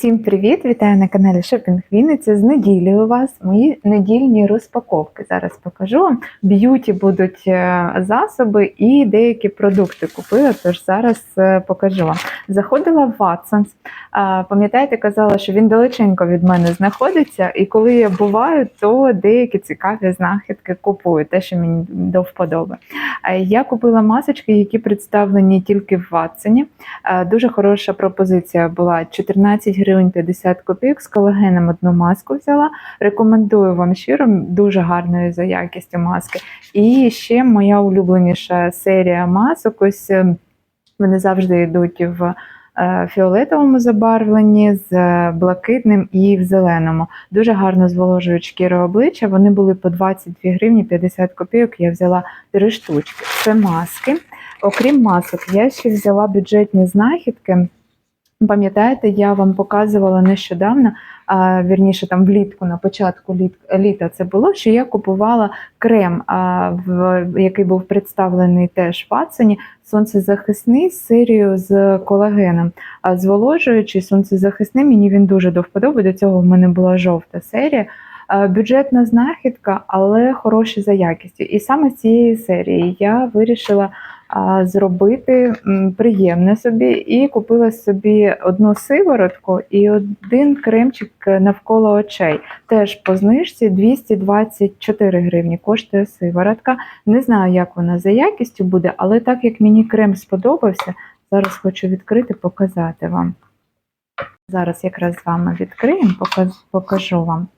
Всім привіт! Вітаю на каналі Шопінг Вінниця. З неділі у вас мої недільні розпаковки. Зараз покажу вам. Б'юті будуть е, засоби і деякі продукти купила, тож зараз е, покажу вам. Заходила в Watsons. Пам'ятаєте, казала, що він далеченько від мене знаходиться, і коли я буваю, то деякі цікаві знахідки купую, те, що мені до вподоби. А Я купила масочки, які представлені тільки в Ватсоні. Е, Дуже хороша пропозиція була 14 гривень 50 копійок з колагеном одну маску взяла. Рекомендую вам щиро, дуже гарною за якістю маски. І ще моя улюбленіша серія масок. Ось е, вони завжди йдуть в е, фіолетовому забарвленні, з е, блакитним і в зеленому. Дуже гарно зволожують шкіру обличчя. Вони були по 22 гривні 50 копійок. Я взяла три штучки. Це маски. Окрім масок, я ще взяла бюджетні знахідки. Пам'ятаєте, я вам показувала нещодавно, а, вірніше там влітку, на початку літ, літа це було, що я купувала крем, а, в, який був представлений теж в Ватсоні, сонцезахисний з серією з колагеном. А зволожуючий сонцезахисний, мені він дуже до вподоби. До цього в мене була жовта серія. Бюджетна знахідка, але хороші за якістю. І саме з цієї серії я вирішила зробити приємне собі і купила собі одну сиворотку і один кремчик навколо очей. Теж по знижці 224 гривні коштує сиворотка. Не знаю, як вона за якістю буде, але так як мені крем сподобався, зараз хочу відкрити, показати вам. Зараз якраз з вами відкриємо, покажу вам.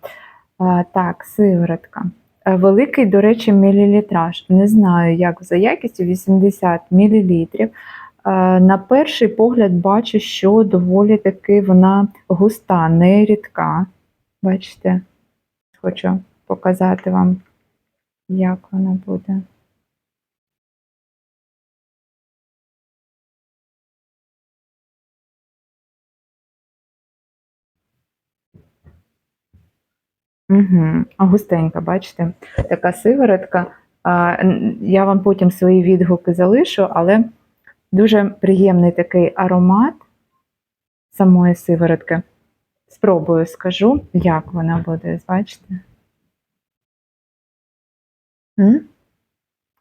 Так, сиворотка. Е, Великий, до речі, мілілітраж. Не знаю, як за якістю 80 мл. На перший погляд бачу, що доволі таки вона густа, не рідка. Бачите, хочу показати вам, як вона буде. Угу. Густенька, бачите, така сиворотка. А, Я вам потім свої відгуки залишу, але дуже приємний такий аромат самої сиворотки. Спробую скажу, як вона буде, бачите.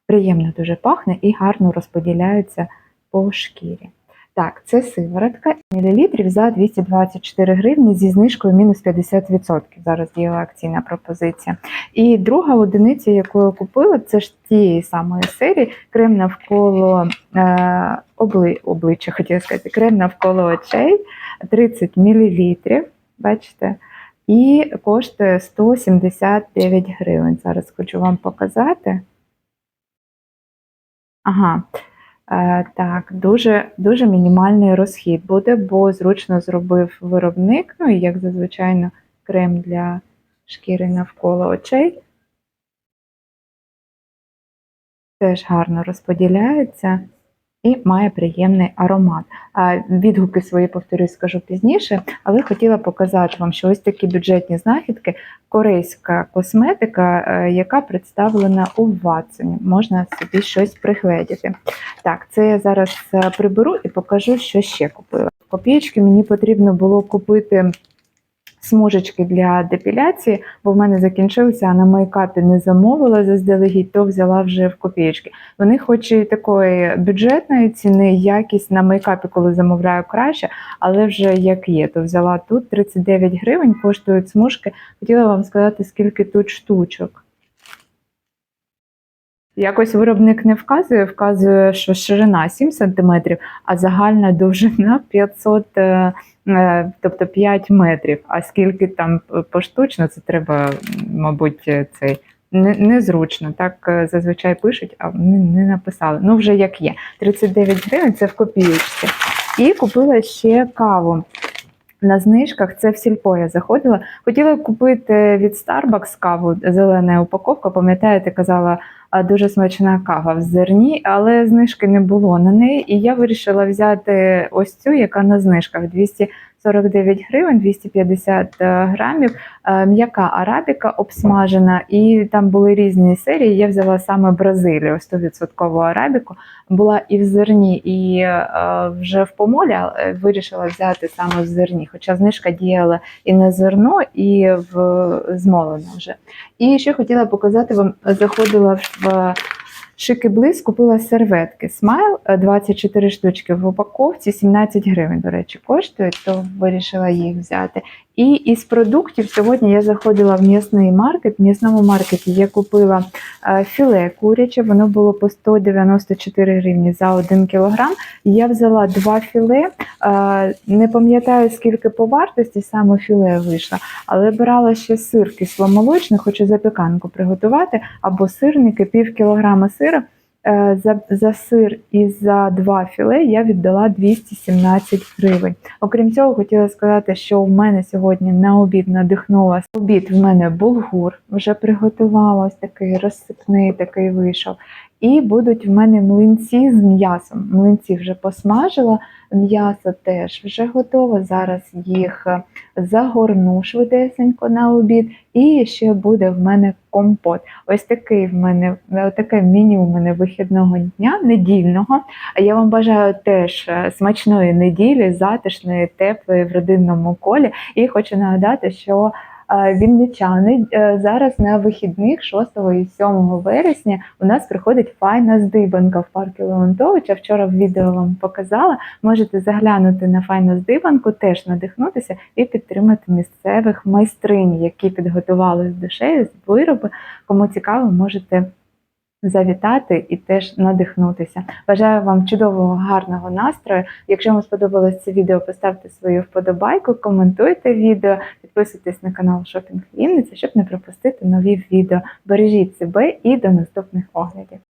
Приємно дуже пахне і гарно розподіляється по шкірі. Так, це сиворотка мілілітрів за 224 гривні зі знижкою мінус 50%. Зараз діяла акційна пропозиція. І друга одиниця, яку я купила, це ж тієї самої серії крем навколо е, обли, обличчя, хотіла сказати, крем навколо очей 30 мл. Бачите? І коштує 179 гривень. Зараз хочу вам показати. Ага. Е, Так, дуже, дуже мінімальний розхід буде, бо зручно зробив виробник, ну і як зазвичай крем для шкіри навколо очей. Теж гарно розподіляється і має приємний аромат. Відгуки свої, повторюсь, скажу пізніше, але хотіла показати вам, що ось такі бюджетні знахідки, корейська косметика, е, яка представлена у Ватсоні. Можна собі щось пригледіти. Так, це я зараз е, приберу і покажу, що ще купила. Копієчки мені потрібно було купити смужечки для депіляції, бо в мене закінчилися, а на мейкапі не замовила заздалегідь, то взяла вже в копієчки. Вони, хоч і такої бюджетної ціни, якість на мейкапі, коли замовляю краще, але вже як є, то взяла тут 39 гривень, коштують смужки. Хотіла вам сказати, скільки тут штучок. Якось виробник не вказує, вказує, що ширина 7 см, а загальна довжина 500 е, е, тобто 5 метрів. А скільки там поштучно, це треба, мабуть, е, цей незручно. Так зазвичай пишуть, а не, не написали. Ну, вже як є. 39 гривень це в копієчці. І купила ще каву. На знижках це в сільпо я заходила. Хотіла купити від Starbucks каву, зелена упаковка. Пам'ятаєте, казала, дуже смачна кава в зерні, але знижки не було на неї. І я вирішила взяти ось цю, яка на знижках 49 гривень, 250 грамів. Е, М'яка арабіка обсмажена, і там були різні серії. Я взяла саме Бразилію, 100% арабіку. Була і в зерні, і е, вже в помолі вирішила взяти саме в зерні. Хоча знижка діяла і на зерно, і в змолене вже. І ще хотіла показати вам, заходила в Шики Близ, купила серветки. Смайл е, 24 штучки в упаковці, 17 гривень, до речі, коштують, то вирішила їх взяти. І із продуктів сьогодні я заходила в м'ясний маркет. В м'ясному маркеті я купила е, філе куряче, воно було по 194 гривні за 1 кілограм. Я взяла два філе. е, Не пам'ятаю, скільки по вартості саме філе вийшло, але брала ще сир кисломолочний, хочу запіканку приготувати, або сирники, пів кілограма сира. Е, За, за сир і за два філе я віддала 217 гривень. Окрім цього, хотіла сказати, що в мене сьогодні на обід надихнула. Обід в мене булгур вже приготувала, ось такий розсипний такий вийшов. І будуть в мене млинці з м'ясом. Млинці вже посмажила, м'ясо теж вже готове. Зараз їх е, загорну швидесенько на обід. І ще буде в мене компот. Ось такий в мене е, таке меню у мене вихідного дня, недільного. Я вам бажаю теж е, смачної неділі, затишної, теплої в родинному колі. І хочу нагадати, що вінничани е, зараз на вихідних 6 і 7 вересня у нас приходить файна здибанка в парку Леонтовича. Вчора в відео вам показала. Можете заглянути на файну здибанку, теж надихнутися і підтримати місцевих майстринь, які підготували з душею вироби. Кому цікаво, можете завітати і теж надихнутися. Бажаю вам чудового, гарного настрою. Якщо вам сподобалось це відео, поставте свою вподобайку, коментуйте відео, підписуйтесь на канал Шопінг Вінниця, щоб не пропустити нові відео. Бережіть себе і до наступних оглядів.